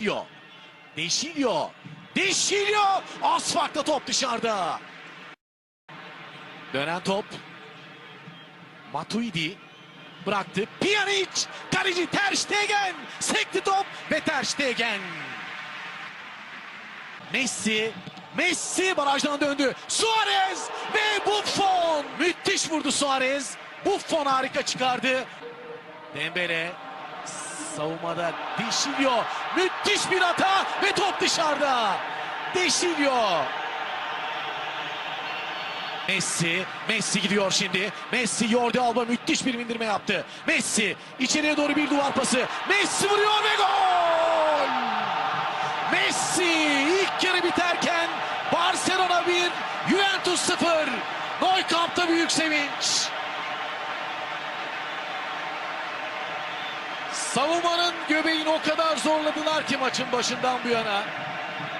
Deşilio. Deşilio. Deşilio. Az farkla top dışarıda. Dönen top. Matuidi bıraktı. Pjanic. Kaleci Ter Stegen. Sekti top ve Ter Stegen. Messi. Messi barajdan döndü. Suarez ve Buffon. Müthiş vurdu Suarez. Buffon harika çıkardı. Dembele savunmada Deşilio. Müthiş bir hata ve top dışarıda. Deşilio. Messi, Messi gidiyor şimdi. Messi Jordi Alba müthiş bir indirme yaptı. Messi içeriye doğru bir duvar pası. Messi vuruyor ve gol! Messi ilk yarı biterken Barcelona 1, Juventus 0. Nou Camp'ta büyük sevinç. Savunmanın göbeğini o kadar zorladılar ki maçın başından bu yana.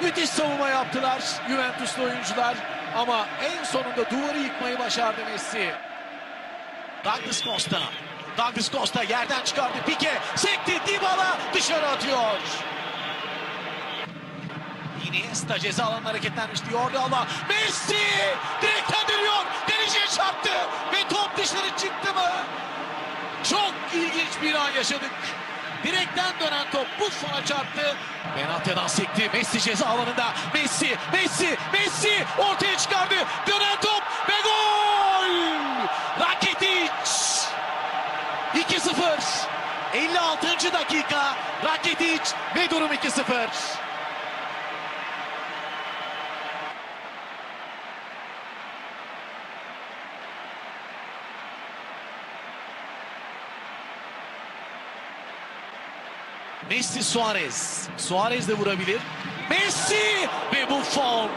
Müthiş savunma yaptılar Juventuslu oyuncular. Ama en sonunda duvarı yıkmayı başardı Messi. Douglas Costa. Douglas Costa yerden çıkardı. Pique sekti. Dybala dışarı atıyor. Iniesta ceza alanına hareketlenmişti. Jordi Alba. Messi direkten dönüyor. Kaleciye çarptı. Ve top dışarı çıktı mı? Çok ilginç bir an yaşadık. Direkten dönen top Buffon'a çarptı. Benatya'dan sekti. Messi ceza alanında. Messi, Messi, Messi ortaya çıkardı. Dönen top ve gol! Rakitic! 2-0. 56. dakika. Rakitic ve durum 2-0. Messi Suarez. Suarez de vurabilir. Messi ve Buffon.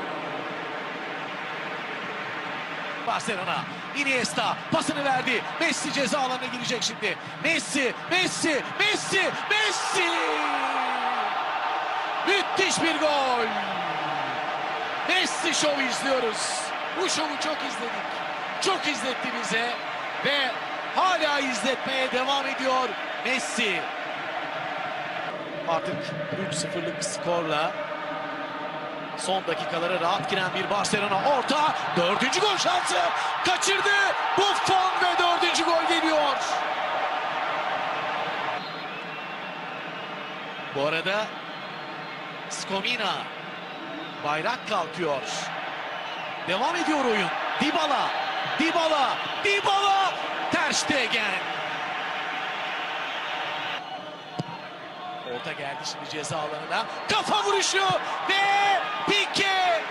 Barcelona. Iniesta pasını verdi. Messi ceza alanına girecek şimdi. Messi, Messi, Messi, Messi! Müthiş bir gol. Messi şovu izliyoruz. Bu şovu çok izledik. Çok izletti bize ve hala izletmeye devam ediyor Messi. Artık 3-0'lık skorla son dakikalara rahat giren bir Barcelona orta. Dördüncü gol şansı. Kaçırdı. Buffon ve dördüncü gol geliyor. Bu arada Skomina bayrak kalkıyor. Devam ediyor oyun. Dybala, Dybala, Dybala, Ter Stegen. Orta geldi şimdi ceza alanına. Kafa vuruşu ve Pique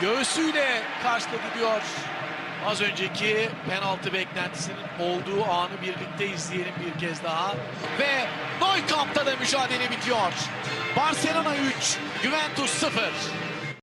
göğsüyle karşıladı diyor. Az önceki penaltı beklentisinin olduğu anı birlikte izleyelim bir kez daha. Ve Nou Camp'ta da mücadele bitiyor. Barcelona 3, Juventus 0.